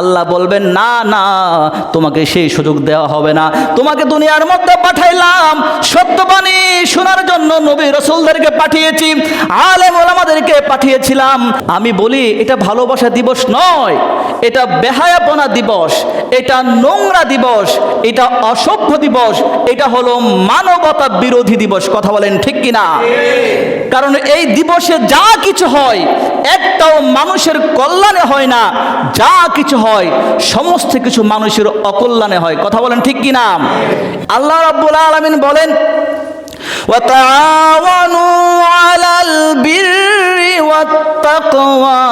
আল্লাহ বলবেন, না না, তোমাকে সেই সুযোগ দেওয়া হবে না। তোমাকে দুনিয়ার মধ্যে পাঠাইলাম সত্যবাণী শোনার জন্য নবী রসুলদেরকে পাঠিয়েছি, আলেম ওলামাদেরকে পাঠিয়েছিলাম। আমি বলি, এটা ভালোবাসা দিবস নয়। এটা বেহায়াপনা দিবস, এটা নোংরা দিবস, এটা অসভ্য দিবস, এটা হলো মানবতা বিরোধী দিবস, কথা বলেন ঠিক কিনা? কারণ এই দিবসে যা কিছু হয়, একটাও মানুষের কল্যাণে হয় না, যা কিছু হয়, সমস্ত কিছু মানুষের অকল্যাণে হয়, কথা বলেন ঠিক কিনা? আল্লাহ রাব্বুল আলামিন বলেন وتعاونوا على البر والتقوى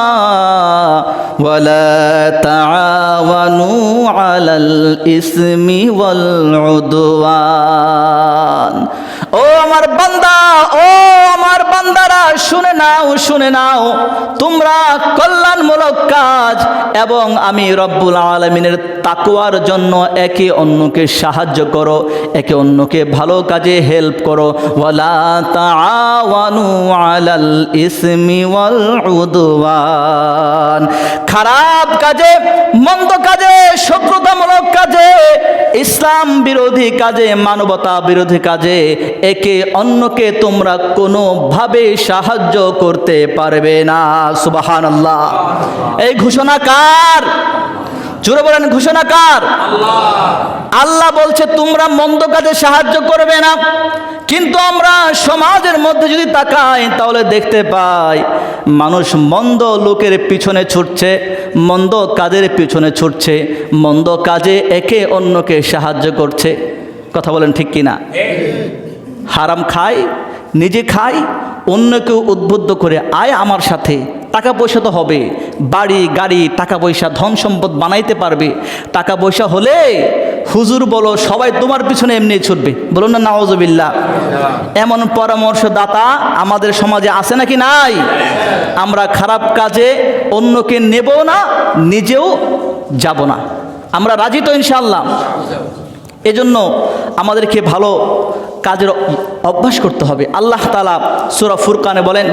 ولا تعاونوا على الإثم والعدوان ও আমার বান্দা ও আমার বান্দারা, শুনে নাও শুনে নাও। তোমরা কল্যাণমূলক কাজ এবং আমি রব্বুল আলমিনের তাকুয়ার জন্য একে অন্যকে সাহায্য করো, একে অন্যকে ভালো কাজে হেল্প করো। খারাপ কাজে, মন্দ কাজে, শত্রুতামূলক কাজে, ইসলাম বিরোধী কাজে, মানবতা বিরোধী কাজে, একে অন্যকে তোমরা কোনোভাবে সাহায্য করতে পারবে না। সুবাহান আল্লাহ এই ঘোষণা কার? জোরে বলেন ঘোষণা কার? আল্লাহ বলছে তোমরা মন্দ কাজে সাহায্য করবে না। কিন্তু আমরা সমাজের মধ্যে যদি তাকাই তাহলে দেখতে পাই মানুষ মন্দ লোকের পিছনে ছুটছে মন্দ কাজের পিছনে ছুটছে মন্দ কাজে একে অন্যকে সাহায্য করছে। কথা বলেন ঠিক কিনা? হারাম খায় নিজে খায় অন্যকেও উদ্বুদ্ধ করে, আয় আমার সাথে টাকা পয়সা তো হবে। বাড়ি, গাড়ি টাকা পয়সা ধন সম্পদ বানাইতে পারবে। টাকা পয়সা হলে, হুজুর বলো, সবাই তোমার পিছনে এমনি ছুটবে। বলুন না নওয়াজবিল্লা এমন পরামর্শদাতা আমাদের সমাজে আছে নাকি নাই? আমরা খারাপ কাজে অন্যকে নেব না, নিজেও যাব না। আমরা রাজি তো ইনশাল্লাহ এজন্য আমাদেরকে ভালো কাজের অভ্যাস করতে হবে। আল্লাহ তালা সুরা ফুরকানে বলেন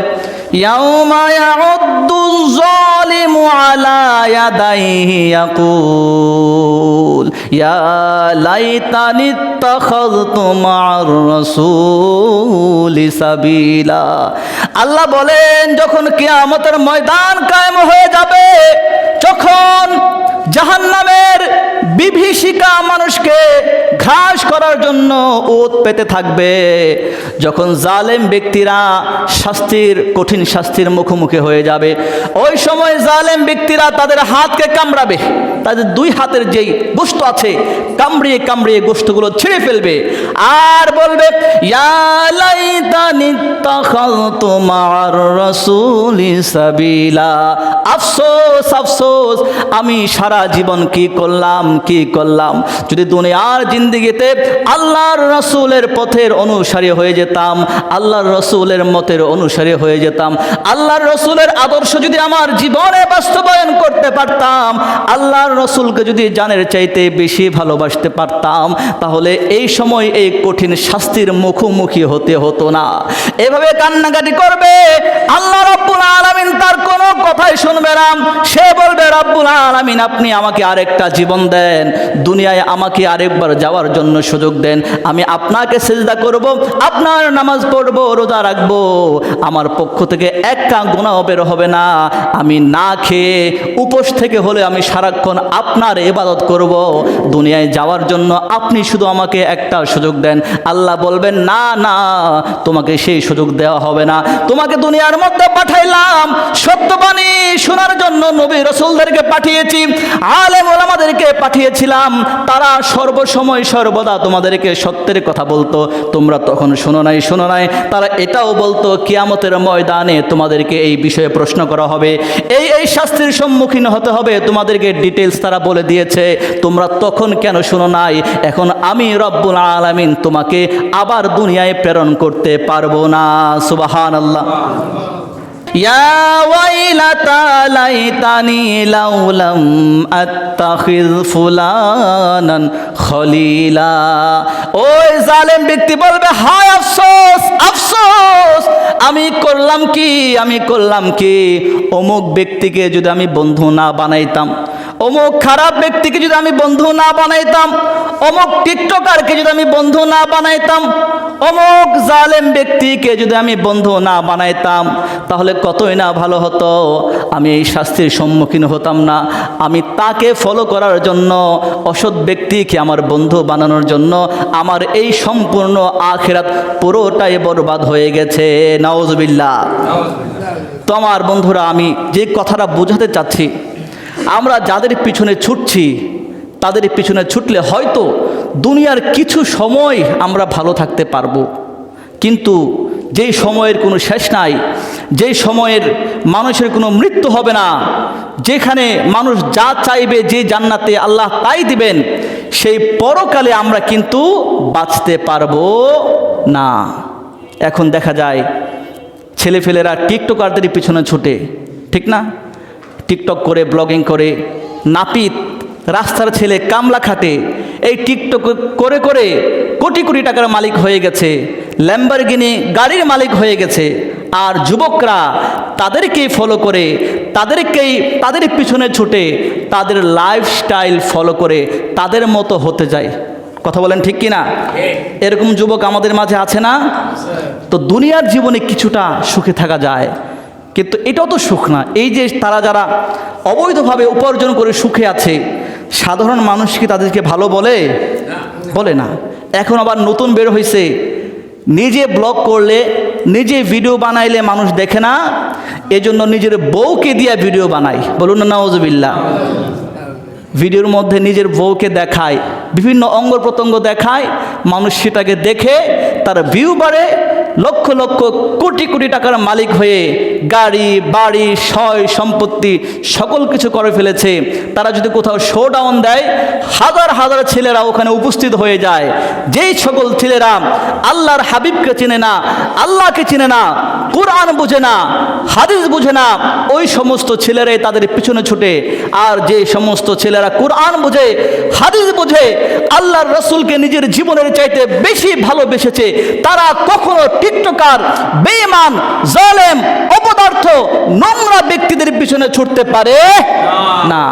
আল্লাহ বলেন, যখন কিয়ামতের ময়দান কায়েম হয়ে যাবে তখন জাহান্নামের বিভীষিকা মানুষকে ঘাস করার জন্য ওত পেতে থাকবে। যখন জালেম ব্যক্তিরা শাস্তির, কঠিন শাস্তির মুখোমুখি হয়ে যাবে, ওই সময় জালেম ব্যক্তিরা তাদের হাতকে কামড়াবে। তাদের দুই হাতের যেই গোস্ত আছে, কামড়িয়ে কামড়িয়ে গোস্তগুলো ছিঁড়ে ফেলবে। আর বলবে মা'আর রাসূলি সাবিলা। আফসোস আফসোস, আমি সারা জীবন কি করলাম কি করলাম? যদি দুনিয়ার জিন্দিগিতে আল্লাহর রসুলের পথের অনুসারী হয়ে যেতাম, আল্লাহর রসুলের মতের অনুসারী হয়ে যেতাম। আল্লাহর রসুলের আদর্শ যদি আমার জীবনে বাস্তবায়ন করতে পারতাম, আল্লাহর রসুলকে যদি জানের চাইতে বেশি ভালোবাসতে পারতাম, তাহলে এই সময় এই কঠিন শাস্তির মুখোমুখি হতে হতো না। এভাবে কান্নাকাটি করবে, আল্লাহ রব্বুল আলামিন তার কোনো কথাই শুনবে না। সে বলবে, রব্বুল আলামিন, আপনি আমাকে আরেকটা জীবন দেন। দুনিয়ায় আমাকে আরেকবার যাওয়ার জন্য সুযোগ দেন। আমি আপনাকে সেজদা করব, আপনার নামাজ পড়ব, রোজা রাখব, আমার পক্ষ থেকে একটা গুণাও বের হবে না। আমি না খেয়ে উপোস থেকে হলে আমি সারাক্ষণ আপনার ইবাদত করব। দুনিয়ায় যাওয়ার জন্য আপনি শুধু আমাকে একটা সুযোগ দেন। আল্লাহ বলবেন, না না, তোমাকে সেই সুযোগ দেওয়া হবে না। তোমাকে দুনিয়ার মধ্যে পাঠাইলাম। সত্যবাণী শোনার জন্য নবী রসুলদেরকে পাঠিয়েছি আলেম ওলামাদেরকে পাঠিয়েছিলাম। তারা সর্বসময় সর্বদা তোমাদেরকে সত্যের কথা বলতো। তোমরা তখন শোনো নাই, শোনো নাই, তারা এটাও বলতো, কিয়ামতের ময়দানে তোমাদেরকে এই বিষয়ে প্রশ্ন করা হবে। এই এই শাস্তির সম্মুখীন হতে হবে, তোমাদেরকে ডিটেলস তারা বলে দিয়েছে, তোমরা তখন কেন শোনো নাই? এখন আমি রব্বুল আলামিন তোমাকে আবার দুনিয়ায় প্রেরণ করতে পারব না সুবাহান আল্লাহ يا ويلتى ليتني لو لم أتخذ فلانا خليلا ওই জালেম ব্যক্তি বলবে হায় আফসোস আফসোস আমি করলাম কি আমি করলাম কি অমুক ব্যক্তিকে যদি আমি বন্ধু না বানাইতাম অমুক খারাপ ব্যক্তিকে যদি আমি বন্ধু না বানাইতাম অমুক টিকটকারকে যদি আমি বন্ধু না বানাইতাম অমুক জালেম ব্যক্তিকে যদি আমি বন্ধু না বানাইতাম, তাহলে কতই না ভালো হতো? আমি এই শাস্তির সম্মুখীন হতাম না। আমি তাকে ফলো করার জন্য, অসৎ ব্যক্তিকে আমার বন্ধু বানানোর জন্য, আমার এই সম্পূর্ণ আখেরাত পুরোটাই বরবাদ হয়ে গেছে। নওয়াজবিল্লা তো আমার বন্ধুরা, আমি যে কথাটা বোঝাতে চাচ্ছি, আমরা যাদের পিছনে ছুটছি, তাদের পিছনে ছুটলে হয়তো দুনিয়ার কিছু সময় আমরা ভালো থাকতে পারব। কিন্তু যেই সময়ের কোনো শেষ নাই, যেই সময়ের মানুষের কোনো মৃত্যু হবে না, যেখানে মানুষ যা চাইবে, যে জান্নাতে আল্লাহ তাই দিবেন, সেই পরকালে আমরা কিন্তু বাঁচতে পারব না। এখন দেখা যায়, ছেলেফেলেরা টিকটকারদের পিছনে ছুটে, ঠিক না? টিকটক করে, ব্লগিং করে, নাপিত রাস্তার ছেলে কামলা খাটে। এই টিকটক করে করে কোটি কোটি টাকার মালিক হয়ে গেছে। ল্যাম্বারগিনি গাড়ির মালিক হয়ে গেছে। আর যুবকরা তাদেরকেই ফলো করে, তাদেরকেই তাদের পিছনে ছুটে, তাদের লাইফস্টাইল ফলো করে তাদের মতো হতে যায়। কথা বলেন ঠিক কি না এরকম যুবক আমাদের মাঝে আছে না? তো দুনিয়ার জীবনে কিছুটা সুখে থাকা যায়। কিন্তু এটাও তো সুখ না। এই যে তারা যারা অবৈধভাবে উপার্জন করে সুখে আছে সাধারণ মানুষ কি তাদেরকে ভালো বলে? বলে না। এখন আবার নতুন বের হয়েছে নিজে ব্লগ করলে, নিজে ভিডিও বানাইলে মানুষ দেখে না। এজন্য নিজের বউকে দিয়ে ভিডিও বানায় বলুন নওয়াজবিল্লা ভিডিওর মধ্যে নিজের বউকে দেখায়, বিভিন্ন অঙ্গ প্রত্যঙ্গ দেখায়। মানুষ সেটাকে দেখে, তার ভিউ বাড়ে লক্ষ লক্ষ কোটি কোটি টাকার মালিক হয়ে গাড়ি, বাড়ি, সয়, সম্পত্তি সকল কিছু করে ফেলেছে। তারা যদি কোথাও শো ডাউন দেয়, হাজার হাজার ছেলেরা ওখানে উপস্থিত হয়ে যায়। যেই সকল ছেলেরা আল্লাহর হাবিবকে চেনে না, আল্লাহকে চেনে না, কোরআন বুঝে না, হাদিস বুঝে না, ওই সমস্ত ছেলেরাই তাদের পিছনে ছুটে। আর যে সমস্ত ছেলেরা কোরআন বুঝে, হাদিস বুঝে, আল্লাহর রসুলকে নিজের জীবনের চাইতে বেশি ভালোবেসেছে, তারা কখনো টিকটকার বেঈমান জালেম অপদার্থ নোংরা ব্যক্তিদের পিছনে ছুটতে পারে না।